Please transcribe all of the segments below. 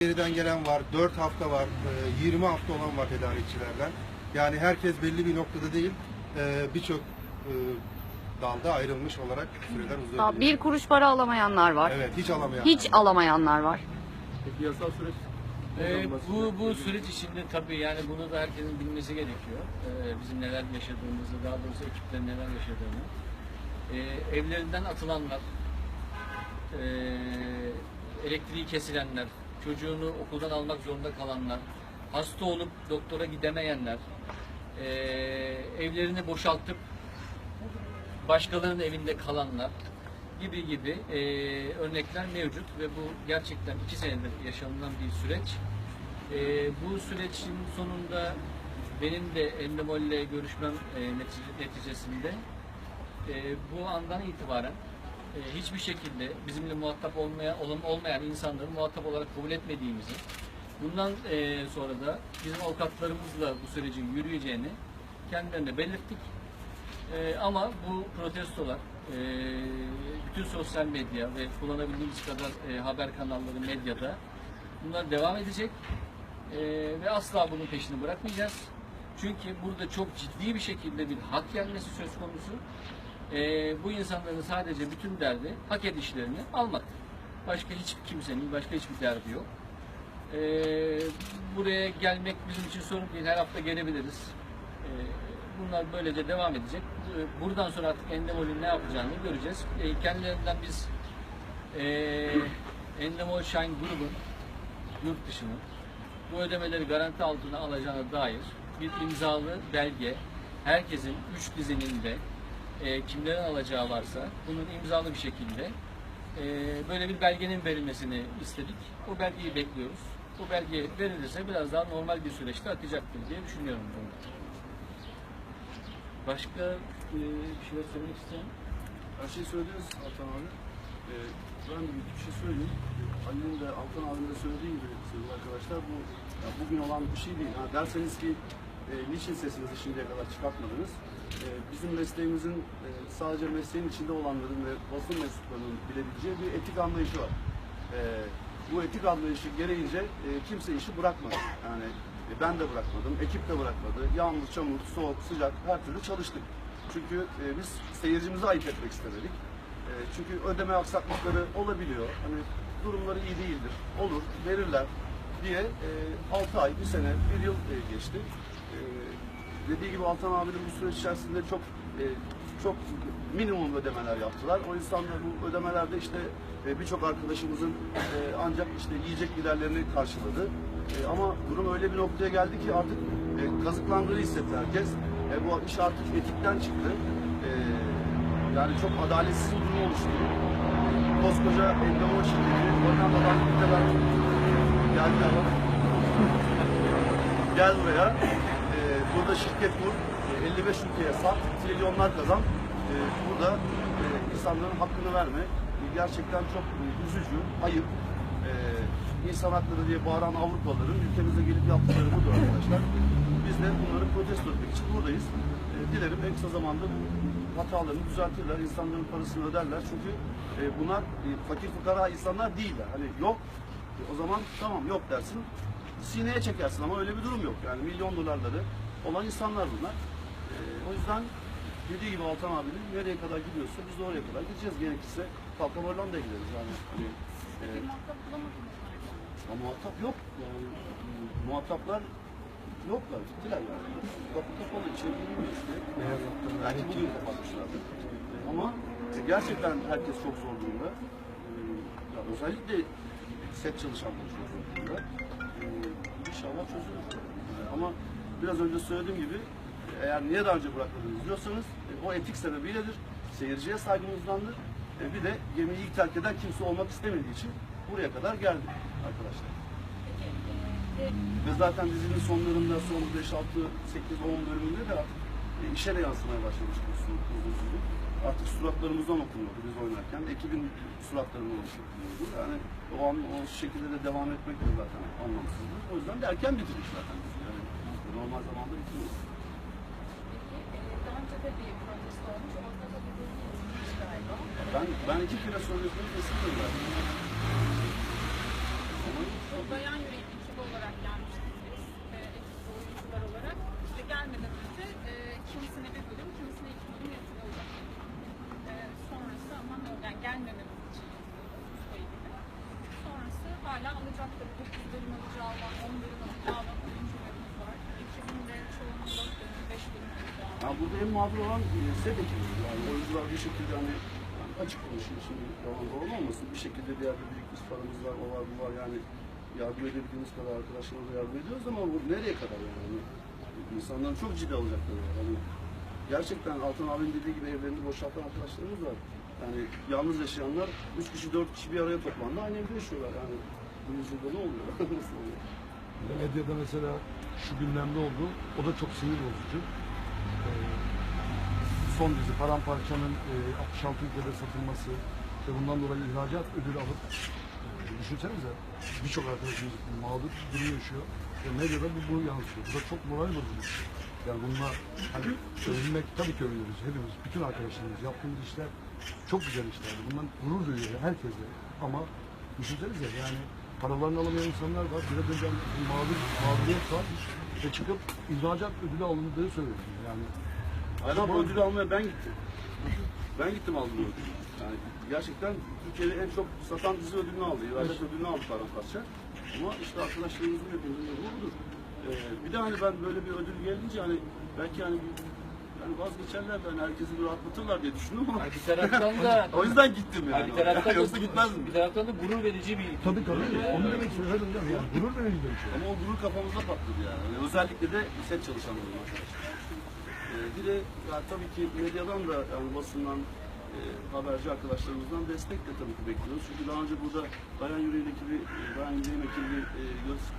Geriden gelen var, 4 hafta var, e, 20 hafta olan var tedarikçilerden. Yani herkes belli bir noktada değil, e, birçok e, dalda ayrılmış olarak süreler uzayabiliyor. bir kuruş para alamayanlar var. Evet, hiç alamayan. Hiç alamayanlar var. Peki yasal süreç Ee, bu bu süreç içinde tabii yani bunu da herkesin bilmesi gerekiyor. Ee, bizim neler yaşadığımızı, daha doğrusu ekiplerin neler yaşadığını. Ee, evlerinden atılanlar, ee, elektriği kesilenler, çocuğunu okuldan almak zorunda kalanlar, hasta olup doktora gidemeyenler, ee, evlerini boşaltıp başkalarının evinde kalanlar gibi gibi e, örnekler mevcut ve bu gerçekten iki senedir yaşanılan bir süreç. E, bu sürecin sonunda benim de Endemol ile görüşmem e, netice- neticesinde e, bu andan itibaren e, hiçbir şekilde bizimle muhatap olmaya, olmayan insanları muhatap olarak kabul etmediğimizi, bundan e, sonra da bizim avukatlarımızla bu sürecin yürüyeceğini kendilerine belirttik. Ee, ama bu protestolar e, bütün sosyal medya ve kullanabildiğimiz kadar e, haber kanalları medyada bunlar devam edecek E, ve asla bunun peşini bırakmayacağız. Çünkü burada çok ciddi bir şekilde bir hak yenmesi söz konusu. E, bu insanların sadece bütün derdi hak edişlerini almak. Başka hiç kimsenin başka hiçbir derdi yok. E, buraya gelmek bizim için sorun değil. Her hafta gelebiliriz. E, bunlar böylece devam edecek. Buradan sonra artık Endemol'ün ne yapacağını göreceğiz. E, kendilerinden biz e, Endemol Shine grubun yurt dışının bu ödemeleri garanti altına alacağına dair bir imzalı belge herkesin üç dizinin de e, kimlerin alacağı varsa bunun imzalı bir şekilde e, böyle bir belgenin verilmesini istedik. O belgeyi bekliyoruz. Bu belge verilirse biraz daha normal bir süreçte atacaktır diye düşünüyorum bunu. Başka e, bir şeyler söylemek isteyen? Her şeyi söylediniz Altan abi. Ee, ben bir şey söyleyeyim. Ali'nin de Altan abinin de söylediği gibi arkadaşlar bu bugün olan bir şey değil. Ha, derseniz ki e, niçin sesinizi şimdiye kadar çıkartmadınız? E, bizim mesleğimizin e, sadece mesleğin içinde olanların ve basın mensuplarının bilebileceği bir etik anlayışı var. E, bu etik anlayışı gereğince e, kimse işi bırakmadı. Yani e, ben de bırakmadım, ekip de bırakmadı. Yağmur, çamur, soğuk, sıcak her türlü çalıştık. Çünkü e, biz seyircimizi ayıp etmek istemedik. E, çünkü ödeme aksaklıkları olabiliyor. Hani durumları iyi değildir. Olur, verirler diye e, 6 ay, bir sene, bir yıl e, geçti. E, dediği gibi Altan abinin bu süreç içerisinde çok e, çok minimum ödemeler yaptılar. O insanlar bu ödemelerde işte e, birçok arkadaşımızın e, ancak işte yiyecek giderlerini karşıladı. Ama durum öyle bir noktaya geldi ki artık e, kazıklandığını hissetti herkes. Bu iş artık etikten çıktı. Yani çok adaletsiz bir durum oluştu. Koskoca endemol şirketi, Hollanda'dan gittiler. Geldiler bak. Gel buraya. E, burada şirket kur. E, 55 ülkeye sat. Trilyonlar kazan. E, burada e, insanların hakkını verme. E, gerçekten çok e, üzücü, ayıp. E, insan hakları diye bağıran Avrupalıların ülkemize gelip yaptıkları budur arkadaşlar. Biz de bunları protesto etmek için buradayız. E, dilerim en kısa zamanda hatalarını düzeltirler, insanların parasını öderler. Çünkü e, bunlar e, fakir fukara insanlar değiller. Hani yok, e, o zaman tamam yok dersin, sineye çekersin ama öyle bir durum yok. Yani milyon dolarları olan insanlar bunlar. E, o yüzden dediği gibi Altan abinin nereye kadar gidiyorsa biz de oraya kadar gideceğiz. Gerekirse Kalkan Hollanda'ya gideriz. Yani hani, e, ama muhatap yok. Yani muhataplar yoklar. Gittiler yani. Kapı kapalı. içeri girilmiyor işte. Belki bugün kapatmışlardır. Ama e, gerçekten herkes çok zor durumda. E, ya özellikle set çalışanlar çok zor durumda. E, inşallah çözülür. Ama biraz önce söylediğim gibi eğer niye daha önce bırakmadınız diyorsanız e, o etik sebebiyledir. Seyirciye saygımızdandır. E, bir de gemiyi ilk terk eden kimse olmak istemediği için buraya kadar geldik arkadaşlar. Ve zaten dizinin sonlarında son 5, 6, 8, 10 bölümünde de artık e, işe de yansımaya başlamış bu sunuculuk. Artık suratlarımızdan okunuyordu biz oynarken. Ekibin suratlarından okunuyordu. Yani o, an, o şekilde de devam etmek de zaten anlamsızdı. O yüzden de erken bitirdik zaten biz normal zamanda bitiyor. E, ben, ben iki kere sözleşmeyi teslim gönderdim. O bayan yüreği ekibi olarak gelmiştik biz. E, ekip oyuncular olarak. İşte gelmeden önce e, kimisine bir bölüm, kimisine iki bölüm yatırıldı. E, sonrası ama yani gelmememiz için yatırıldı. Sonrası hala alacaktır. 9 bölüm alacağı olan 10 bölüm Yani burada en mağdur olan e, set ekibi. Yani oyuncular bir şekilde hani yani açık konuşuyor şimdi yalan doğru olmasın. Bir şekilde bir yerde birikmiş paramız var, o var, bu var yani yardım edebildiğimiz kadar arkadaşlarımıza yardım ediyoruz ama bu nereye kadar yani? İnsanların çok ciddi alacakları var. Hani gerçekten Altan abinin dediği gibi evlerini boşaltan arkadaşlarımız var. Yani yalnız yaşayanlar, üç kişi, dört kişi bir araya toplandı, aynı evde yaşıyorlar yani. Bu yüzyılda ne oluyor? Nasıl oluyor? Medyada mesela şu gündemde oldu. O da çok sinir bozucu. Son dizi Paramparça'nın e, 66 ülkede satılması ve bundan dolayı ihracat ödülü alıp e, düşünsenize birçok arkadaşımız mağdur durum yaşıyor. Ve medyada bu, bu yansıyor. Bu da çok moral bozucu. Yani bununla hani övünmek tabii ki övünürüz hepimiz. Bütün arkadaşlarımız yaptığımız işler çok güzel işlerdi. Bundan gurur duyuyor herkes de. Ama düşünsenize yani paralarını alamayan insanlar var. Biraz önce mağdur, mağduriyet var. Ve çıkıp ihracat ödülü alındığı söyleniyor. Yani Aynen bu ödülü almaya ben gittim. Ben gittim aldım o ödülü. Yani gerçekten Türkiye'de en çok satan dizi ödülünü aldı. İhracat ödülünü aldı paramparça. Ama işte arkadaşlarımızın de budur. Ee, bir de hani ben böyle bir ödül gelince hani belki hani yani vazgeçerler de hani herkesi bir rahatlatırlar diye düşündüm ama Yani bir taraftan da o yüzden gittim yani. bir taraftan da, Yoksa gitmezdim. bir taraftan da gurur verici bir tabii tabii. Onu demek istiyorum. Yani, yani gurur verici bir şey. Ama o gurur kafamızda patladı yani. Yani özellikle de set çalışanlarım arkadaşlar. Ee, bir de yani tabii ki medyadan da yani basından e, haberci arkadaşlarımızdan destek de tabii ki bekliyoruz. Çünkü daha önce burada Dayan Yüreğin ekibi, e, Dayan Yüreğin ekibi e,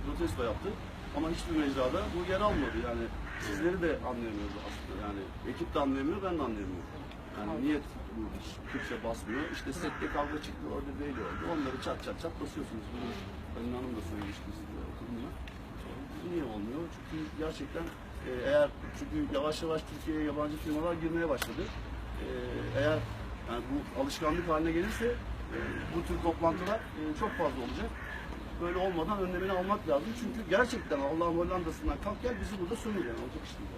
protesto yaptı. Ama hiçbir mecrada bu yer almadı. Yani sizleri de anlayamıyoruz aslında. Yani ekip de anlayamıyor, ben de anlayamıyorum. Yani niyet bu Türkçe basmıyor. İşte sette kavga çıktı, orada böyle oldu. Onları çat çat çat basıyorsunuz. Bunu Halil Hanım da söylemişti size okulunda. Niye olmuyor? Çünkü gerçekten e, eğer çünkü yavaş yavaş Türkiye'ye yabancı firmalar girmeye başladı. E, eğer yani bu alışkanlık haline gelirse e, bu tür toplantılar e, çok fazla olacak. Böyle olmadan önlemini almak lazım. Çünkü gerçekten Allah'ın Hollanda'sından kalk gel bizi burada sömür yani. Olacak iş değil.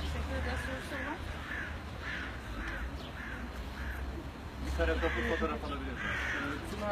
Teşekkür ederiz. Sorusu olan. Bir kare kapı fotoğraf alabilir miyim?